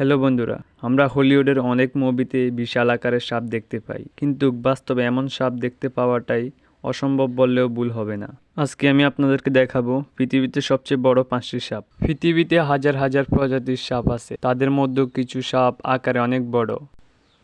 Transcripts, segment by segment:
Hello বন্ধুরা, আমরা হলিউডের অনেক মুভিতে বিশাল আকারের সাপ দেখতে পাই, কিন্তু বাস্তবে এমন সাপ দেখতে পাওয়াটাই অসম্ভব বললেও ভুল হবে না। আজকে আমি আপনাদেরকে দেখাবো পৃথিবীতে সবচেয়ে বড় পাঁচটি সাপ। পৃথিবীতে হাজার হাজার প্রজাতির সাপ আছে, তাদের মধ্যে কিছু সাপ আকারে অনেক বড়।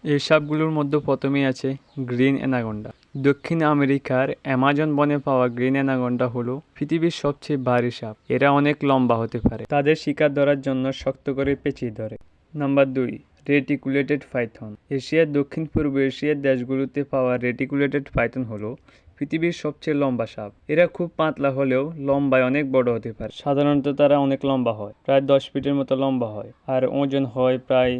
এই সাপগুলোর মধ্যে প্রথমেই আছে গ্রিন অ্যানাগন্ডা দক্ষিণ আমেরিকার অ্যামাজন বনে পাওয়া গ্রিন অ্যানাগন্ডা হলো পৃথিবীর সবচেয়ে ভারী সাপ। এরা অনেক লম্বা হতে পারে। তাদের শিকার ধরার জন্য শক্ত করে পেঁচিয়ে ধরে। নাম্বার দুই রেটিকুলেটেড পাইথন এশিয়ার দক্ষিণ পূর্ব এশিয়ার দেশগুলোতে পাওয়া রেটিকুলেটেড পাইথন হলো পৃথিবীর সবচেয়ে লম্বা সাপ। এরা খুব পাতলা হলেও লম্বায় অনেক বড় হতে পারে। সাধারণত তারা অনেক লম্বা হয়, প্রায় দশ ফিটের মতো লম্বা হয় আর ওজন হয় প্রায়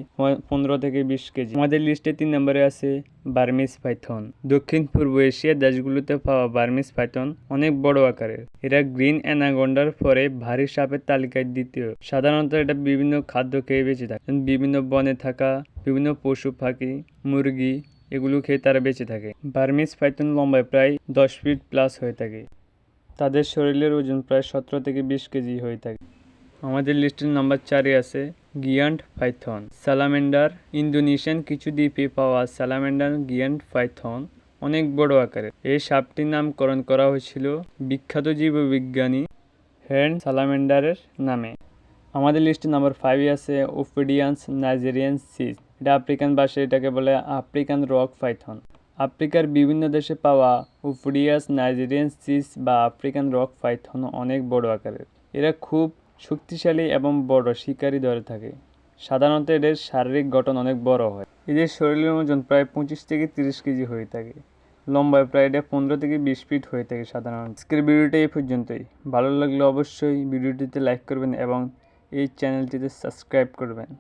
পনেরো থেকে বিশ কেজি। আমাদের লিস্টে তিন নম্বরে আছে বার্মিস পাইথন। দক্ষিণ পূর্ব এশিয়ার দেশগুলোতে পাওয়া বার্মিস পাইথন অনেক বড় আকারের। এরা গ্রিন অ্যানাগন্ডার পরে ভারী সাপের তালিকায় দ্বিতীয়। সাধারণত এটা বিভিন্ন খাদ্য খেয়ে বেঁচে থাকে। বিভিন্ন বনে থাকা বিভিন্ন পশু, পাখি, মুরগি এগুলো খেয়ে তারা বেঁচে থাকে। বার্মিস পাইথন লম্বায় প্রায় দশ ফিট প্লাস হয়ে থাকে। তাদের শরীরের ওজন প্রায় সতেরো থেকে বিশ কেজি হয়ে থাকে। আমাদের লিস্টের নাম্বার চারে আছে গিয়ান্ট পাইথন। স্যালামেন্ডার ইন্দোনেশিয়ান কিছু দ্বীপে পাওয়া স্যালামেন্ডার গিয়ান্ট পাইথন অনেক বড় আকারের। এই সাপটির নামকরণ করা হয়েছিল বিখ্যাত জীববিজ্ঞানী হ্যান্ড স্যালামেন্ডারের নামে। আমাদের লিস্টে নাম্বার ফাইভে আছে ওফিডিয়ান্স নাইজেরিয়ান সিস এটা আফ্রিকান ভাষায় এটাকে বলে আফ্রিকান রক পাইথন। আফ্রিকার বিভিন্ন দেশে পাওয়া উফুডিয়াস নাইজেরিয়ান, সিস বা আফ্রিকান রক পাইথন অনেক বড় আকারের। এরা খুব শক্তিশালী এবং বড় শিকারী ধরে থাকে। সাধারণত এদের শারীরিক গঠন অনেক বড় হয়। এদের শরীরের ওজন প্রায় পঁচিশ থেকে তিরিশ কেজি হয়ে থাকে। লম্বায় প্রায় এটা পনেরো থেকে বিশ ফিট হয়ে থাকে সাধারণত। আজকের ভিডিওটা এই পর্যন্তই। ভালো লাগলে অবশ্যই ভিডিওটিতে লাইক করবেন এবং এই চ্যানেলটিতে সাবস্ক্রাইব করবেন।